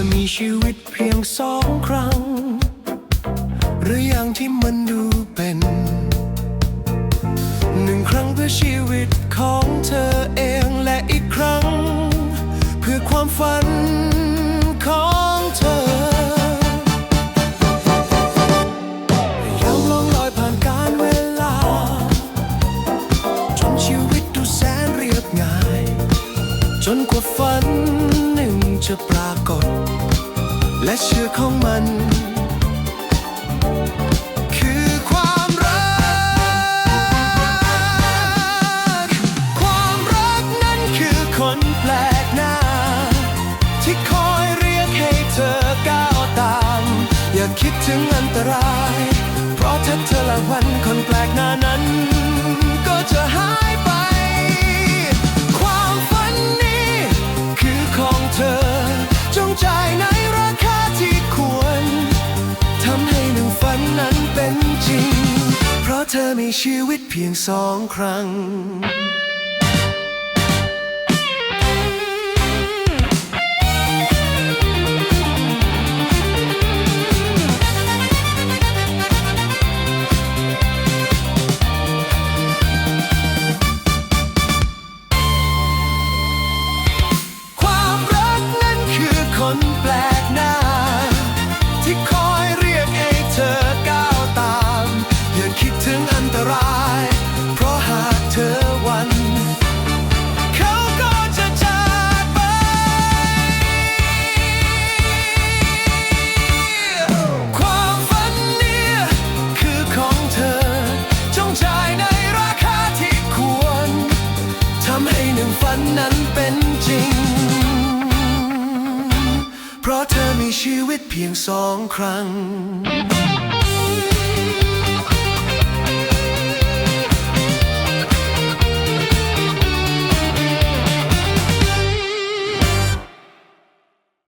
ธอมีชีวิตเพียงสองครั้ง หรืออย่างที่มันดูเป็น หนึ่งครั้งเพื่อชีวิตของเธอเองและอีกครั้ง เพื่อความฝันของเธอยาลองลอยผ่านการเวลาจนชีวิตดูแสนเรียบง่าย จนกว่าฝันหนึ่งจะปรากฏ และเชื่อของมันคือความรักคว ชีวิตเพียงสองครั้งำให้หนึ่งฝันนั้นเป็นจริง เพราะเธอมีชีวิตเพียงสองครั้ง